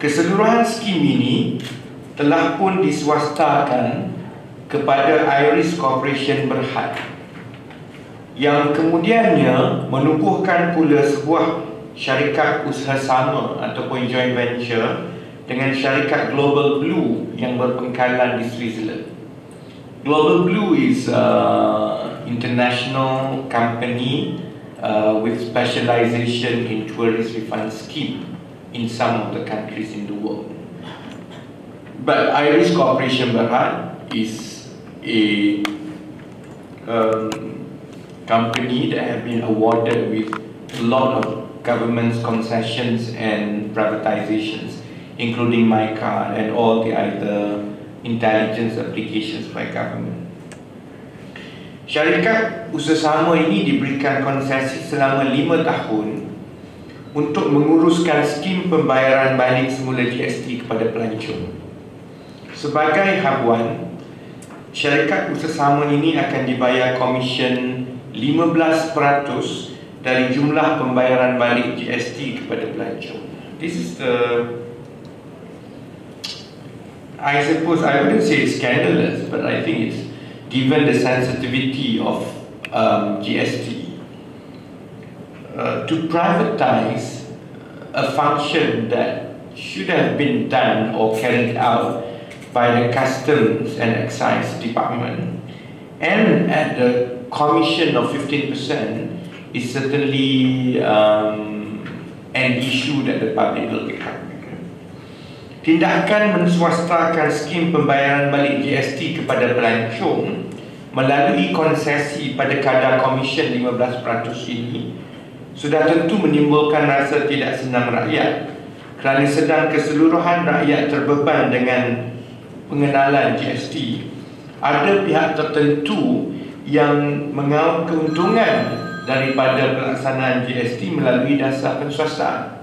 Keseluruhan skim ini telah pun diswastakan kepada Iris Corporation Berhad yang kemudiannya menubuhkan pula sebuah syarikat usaha sama ataupun joint venture dengan syarikat Global Blue yang berpengkalan di Switzerland. Global Blue is a international company uh, with specialization in tourist refund scheme in some of the countries in the world. But Iris Corporation Berhad is a um, company that have been awarded with a lot of government's concessions and privatizations, including MyCard and all the other intelligence applications by government. Syarikat usaha ini diberikan konsesi selama lima tahun untuk menguruskan skim pembayaran balik semula GST kepada pelancong. Sebagai habuan, syarikat usaha ini akan dibayar komisen 15% dari jumlah pembayaran balik GST kepada pelancong. This is the I suppose I wouldn't say it's scandalous, but I think it's given the sensitivity of um, GST uh, to privatize a function that should have been done or carried out by the customs and excise department and at the commission of 15% is certainly um, an issue that the public will pick up. Tindakan menswastakan skim pembayaran balik GST kepada pelancong melalui konsesi pada kadar komisen 15% ini sudah tentu menimbulkan rasa tidak senang rakyat kerana sedang keseluruhan rakyat terbeban dengan pengenalan GST ada pihak tertentu yang mengaut keuntungan daripada pelaksanaan GST melalui dasar penswastaan.